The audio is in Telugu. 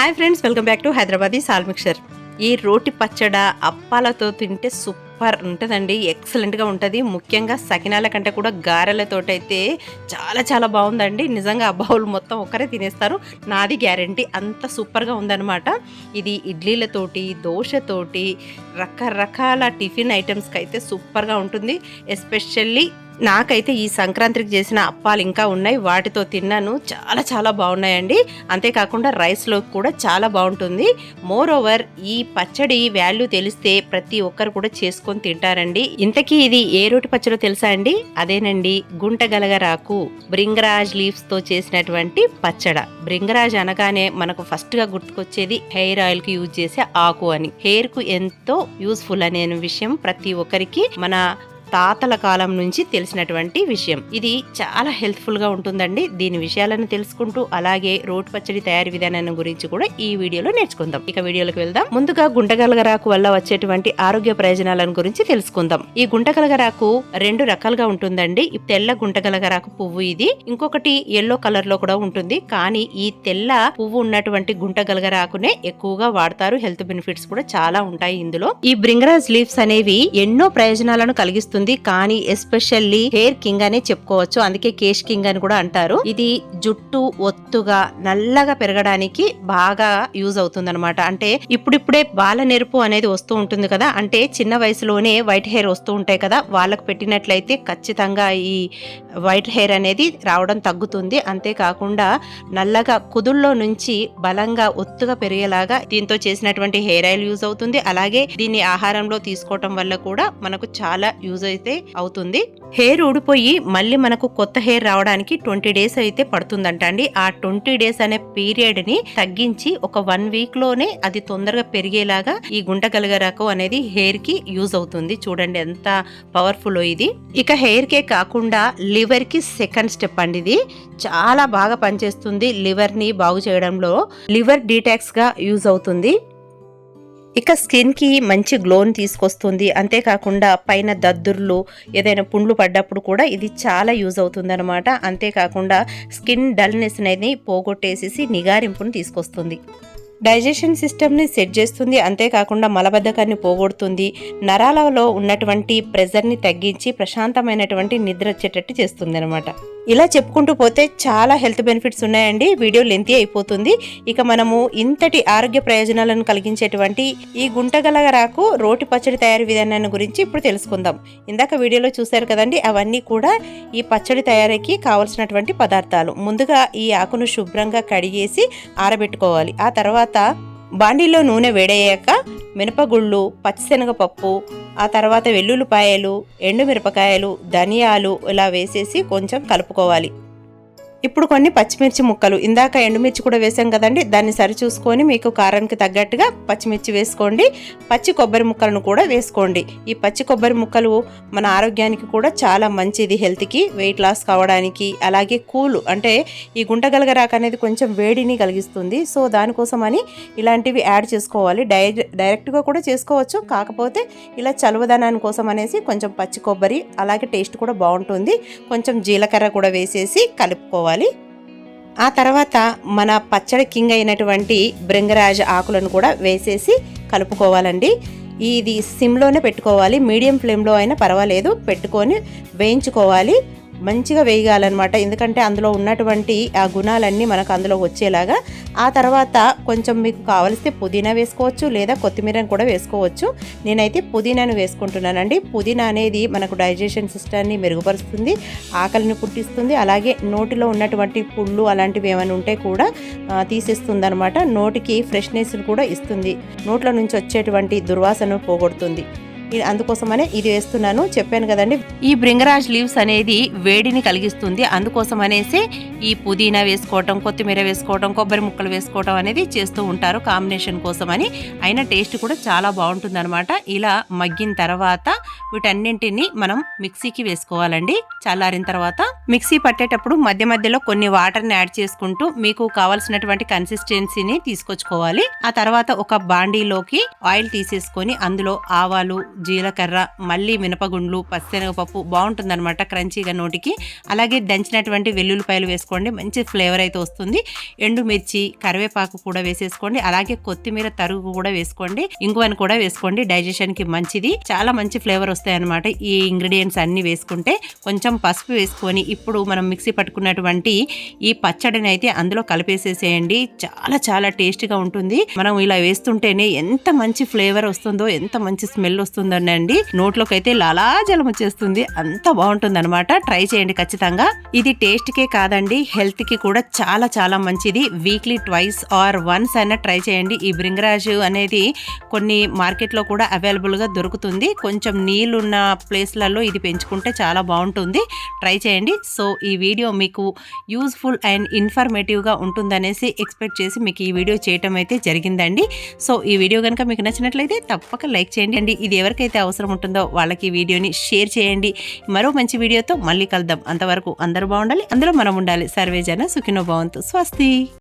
Hi friends welcome back to Hyderabadi సాల్ మిక్చర్. ఈ రోటి పచ్చడ అప్పాలతో తింటే సూపర్ ఉంటుందండి ఎక్సలెంట్గా ఉంటుంది. ముఖ్యంగా సకినాల కంటే కూడా గారెలతోటి అయితే చాలా చాలా బాగుందండి. నిజంగా ఆ బౌల్ మొత్తం ఒక్కరే తినేస్తారు. నాది గ్యారంటీ అంత సూపర్గా ఉందన్నమాట. ఇది ఇడ్లీలతోటి దోశతోటి రకరకాల టిఫిన్ ఐటమ్స్కి అయితే సూపర్గా ఉంటుంది. ఎస్పెషల్లీ నాకైతే ఈ సంక్రాంతికి చేసిన అప్పాలు ఇంకా ఉన్నాయి. వాటితో తిన్నాను. చాలా చాలా బాగున్నాయండి. అంతేకాకుండా రైస్లో కూడా చాలా బాగుంటుంది. మోర్ ఓవర్ ఈ పచ్చడి వాల్యూ తెలిస్తే ప్రతి ఒక్కరు కూడా చేసుకొని తింటారండి. ఇంతకీ ఇది ఏ రోటి పచ్చడో తెలుసా అండి? అదేనండి గుంటగలగరాకు. బ్రింగరాజ్ లీవ్స్తో చేసినటువంటి పచ్చడ. బ్రింగరాజ్ అనగానే మనకు ఫస్ట్గా గుర్తుకొచ్చేది హెయిర్ ఆయిల్కి యూజ్ చేసే ఆకు అని. హెయిర్కు ఎంతో యూస్ఫుల్ అనే విషయం ప్రతి ఒక్కరికి మన తాతల కాలం నుంచి తెలిసినటువంటి విషయం. ఇది చాలా హెల్ప్ఫుల్గా ఉంటుందండి. దీని విషయాలను తెలుసుకుంటూ అలాగే రోడ్ పచ్చడి తయారీ విధానాన్ని గురించి కూడా ఈ వీడియోలో నేర్చుకుందాం. ఇక వీడియోలకు వెళ్దాం. ముందుగా గుంటగలగరాకు వల్ల వచ్చేటువంటి ఆరోగ్య ప్రయోజనాలను గురించి తెలుసుకుందాం. ఈ గుంటగలగరాకు రెండు రకాలుగా ఉంటుందండి. తెల్ల గుంటగలగరాకు పువ్వు ఇది. ఇంకొకటి ఎల్లో కలర్లో కూడా ఉంటుంది. కానీ ఈ తెల్ల పువ్వు ఉన్నటువంటి గుంటగలగరాకునే ఎక్కువగా వాడతారు. హెల్త్ బెనిఫిట్స్ కూడా చాలా ఉంటాయి ఇందులో. ఈ బ్రింగరాజ్ లీవ్స్ అనేవి ఎన్నో ప్రయోజనాలను కలిగిస్తుంది కానీ ఎస్పెషల్లీ హెయిర్ కింగ్ అనే చెప్పుకోవచ్చు. అందుకే కేష్ కింగ్ అని కూడా అంటారు. ఇది జుట్టు ఒత్తుగా నల్లగా పెరగడానికి బాగా యూజ్ అవుతుంది అనమాట అంటే ఇప్పుడిప్పుడే బాల నెరుపు అనేది వస్తూ ఉంటుంది కదా. అంటే చిన్న వయసులోనే వైట్ హెయిర్ వస్తూ ఉంటాయి కదా. వాళ్ళకు పెట్టినట్లయితే ఖచ్చితంగా ఈ వైట్ హెయిర్ అనేది రావడం తగ్గుతుంది. అంతేకాకుండా నల్లగా కుదుల్లో నుంచి బలంగా ఒత్తుగా పెరిగేలాగా దీంతో చేసినటువంటి హెయిర్ ఆయిల్ యూజ్ అవుతుంది. అలాగే దీన్ని ఆహారంలో తీసుకోవటం వల్ల కూడా మనకు చాలా యూజ్ అయితే అవుతుంది. హెయిర్ ఊడిపోయి మళ్ళీ మనకు కొత్త హెయిర్ రావడానికి ట్వంటీ డేస్ అయితే పడుతుందంట అండి. ఆ ట్వంటీ డేస్ అనే పీరియడ్ని తగ్గించి ఒక వన్ వీక్లోనే అది తొందరగా పెరిగేలాగా ఈ గుంటగలగరాకు అనేది హెయిర్కి యూజ్ అవుతుంది. చూడండి ఎంత పవర్ఫుల్ ఇది. ఇక హెయిర్ కే కాకుండా లివర్కి సెకండ్ స్టెప్ అండి ఇది. చాలా బాగా పనిచేస్తుంది లివర్ని బాగు చేయడంలో. లివర్ డీటాక్స్గా యూజ్ అవుతుంది. ఇక స్కిన్కి మంచి గ్లోని తీసుకొస్తుంది. అంతేకాకుండా పైన దద్దుర్లు ఏదైనా పుండ్లు పడ్డప్పుడు కూడా ఇది చాలా యూజ్ అవుతుంది అనమాట అంతేకాకుండా స్కిన్ డల్నెస్ అనేది పోగొట్టేసేసి నిగారింపును తీసుకొస్తుంది. డైజెషన్ సిస్టమ్ని సెట్ చేస్తుంది. అంతేకాకుండా మలబద్ధకాన్ని పోగొడుతుంది. నరాలలో ఉన్నటువంటి ప్రెజర్ని తగ్గించి ప్రశాంతమైనటువంటి నిద్ర వచ్చేటట్టు చేస్తుంది అనమాట ఇలా చెప్పుకుంటూ పోతే చాలా హెల్త్ బెనిఫిట్స్ ఉన్నాయండి. వీడియో లెంతీ అయిపోతుంది. ఇక మనము ఇంతటి ఆరోగ్య ప్రయోజనాలను కలిగించేటువంటి ఈ గుంటగలగరాకు రోటి పచ్చడి తయారీ విధానాన్ని గురించి ఇప్పుడు తెలుసుకుందాం. ఇందాక వీడియోలో చూశారు కదండి అవన్నీ కూడా ఈ పచ్చడి తయారీకి కావలసినటువంటి పదార్థాలు. ముందుగా ఈ ఆకును శుభ్రంగా కడిగేసి ఆరబెట్టుకోవాలి. ఆ తర్వాత బాండీలో నూనె వేడయ్యాక మినపగుళ్ళు పచ్చిశనగపప్పు ఆ తర్వాత వెల్లుల్లిపాయలు ఎండుమిరపకాయలు ధనియాలు ఇలా వేసేసి కొంచెం కలుపుకోవాలి. ఇప్పుడు కొన్ని పచ్చిమిర్చి ముక్కలు. ఇందాక ఎండుమిర్చి కూడా వేసాం కదండి. దాన్ని సరిచూసుకొని మీకు కారానికి తగ్గట్టుగా పచ్చిమిర్చి వేసుకోండి. పచ్చి కొబ్బరి ముక్కలను కూడా వేసుకోండి. ఈ పచ్చి కొబ్బరి ముక్కలు మన ఆరోగ్యానికి కూడా చాలా మంచిది. హెల్త్కి వెయిట్ లాస్ కావడానికి అలాగే కూలు అంటే ఈ గుంటగలగరాక అనేది కొంచెం వేడిని కలిగిస్తుంది. సో దానికోసమని ఇలాంటివి యాడ్ చేసుకోవాలి. డై డైరెక్ట్గా కూడా చేసుకోవచ్చు. కాకపోతే ఇలా చలువదనాని కోసం అనేసి కొంచెం పచ్చి కొబ్బరి అలాగే టేస్ట్ కూడా బాగుంటుంది. కొంచెం జీలకర్ర కూడా వేసేసి కలుపుకోవాలి. ఆ తర్వాత మన పచ్చడి కింగ్ అయినటువంటి బృంగరాజ ఆకులను కూడా వేసేసి కలుపుకోవాలండి. ఇది సిమ్లోనే పెట్టుకోవాలి. మీడియం ఫ్లేమ్లో అయినా పర్వాలేదు. పెట్టుకొని వేయించుకోవాలి. మంచిగా వేయగాలన్నమాట ఎందుకంటే అందులో ఉన్నటువంటి ఆ గుణాలన్నీ మనకు అందులో వచ్చేలాగా ఆ తర్వాత కొంచెం మీకు కావలిస్తే పుదీనా వేసుకోవచ్చు లేదా కొత్తిమీరని కూడా వేసుకోవచ్చు. నేనైతే పుదీనాను వేసుకుంటున్నానండి. పుదీనా అనేది మనకు డైజెషన్ సిస్టమ్ని మెరుగుపరుస్తుంది ఆకలిని పుట్టిస్తుంది. అలాగే నోటిలో ఉన్నటువంటి పుళ్ళు అలాంటివి ఏమైనా ఉంటే కూడా తీసేస్తుంది అనమాట నోటికి ఫ్రెష్నెస్ని కూడా ఇస్తుంది. నోట్ల నుంచి వచ్చేటువంటి దుర్వాసన పోగొడుతుంది. అందుకోసమనే ఇది వేస్తున్నాను. చెప్పాను కదండి. ఈ బ్రింగరాజ్ లీవ్స్ అనేది వేడిని కలిగిస్తుంది. అందుకోసం అనేసి ఈ పుదీనా వేసుకోవటం కొత్తిమీర వేసుకోవటం కొబ్బరి ముక్కలు వేసుకోవటం అనేది చేస్తూ ఉంటారు కాంబినేషన్ కోసమని. అయినా టేస్ట్ కూడా చాలా బాగుంటుంది అనమాట ఇలా మగ్గిన తర్వాత వీటన్నింటిని మనం మిక్సీకి వేసుకోవాలండి. చల్లారిన తర్వాత మిక్సీ పట్టేటప్పుడు మధ్య మధ్యలో కొన్ని వాటర్ని యాడ్ చేసుకుంటూ మీకు కావాల్సినటువంటి కన్సిస్టెన్సీని తీసుకొచ్చుకోవాలి. ఆ తర్వాత ఒక బాండీలోకి ఆయిల్ తీసేసుకొని అందులో ఆవాలు జీలకర్ర మళ్ళీ మినపగుండ్లు పచ్చెనగపప్పు బాగుంటుందన్నమాట క్రంచీగా నోటికి. అలాగే దంచినటువంటి వెల్లుల్లిపాయలు వేసుకోండి మంచి ఫ్లేవర్ అయితే వస్తుంది. ఎండుమిర్చి కరివేపాకు కూడా వేసేసుకోండి అలాగే కొత్తిమీర తరుగు కూడా వేసుకోండి ఇంగువని కూడా వేసుకోండి డైజెషన్కి మంచిది. చాలా మంచి ఫ్లేవర్ వస్తాయన్నమాట ఈ ఇంగ్రీడియంట్స్ అన్ని వేసుకుంటే. కొంచెం పసుపు వేసుకొని ఇప్పుడు మనం మిక్సీ పట్టుకున్నటువంటి ఈ పచ్చడిని అయితే అందులో కలిపేసేసేయండి. చాలా చాలా టేస్టీగా ఉంటుంది. మనం ఇలా వేస్తుంటేనే ఎంత మంచి ఫ్లేవర్ వస్తుందో ఎంత మంచి స్మెల్ వస్తుందో అండి. నోట్లోకి అయితే లాలాజలం వచ్చేస్తుంది. అంత బాగుంటుంది అనమాట ట్రై చేయండి ఖచ్చితంగా. ఇది టేస్ట్ కే కాదండి హెల్త్కి కూడా చాలా చాలా మంచిది. వీక్లీ ట్వైస్ ఆర్ వన్స్ అయినా ట్రై చేయండి. ఈ బ్రింగరాజ్ అనేది కొన్ని మార్కెట్లో కూడా అవైలబుల్గా దొరుకుతుంది. కొంచెం నీళ్ళున్న ప్లేస్లలో ఇది పెంచుకుంటే చాలా బాగుంటుంది. ట్రై చేయండి. సో ఈ వీడియో మీకు యూస్ఫుల్ అండ్ ఇన్ఫర్మేటివ్గా ఉంటుందనేసి ఎక్స్పెక్ట్ చేసి మీకు ఈ వీడియో చేయటం అయితే జరిగిందండి. సో ఈ వీడియో కనుక మీకు నచ్చినట్లయితే తప్పక లైక్ చేయండి అండి. ఇది ఎవరికైతే అవసరం ఉంటుందో వాళ్ళకి వీడియోని షేర్ చేయండి. మరో మంచి వీడియోతో మళ్ళీ కలుద్దాం. అంతవరకు అందరూ బాగుండాలి. అందులో మనం ఉండాలి. సర్వేజన సుఖినో భవంతు. స్వస్తి.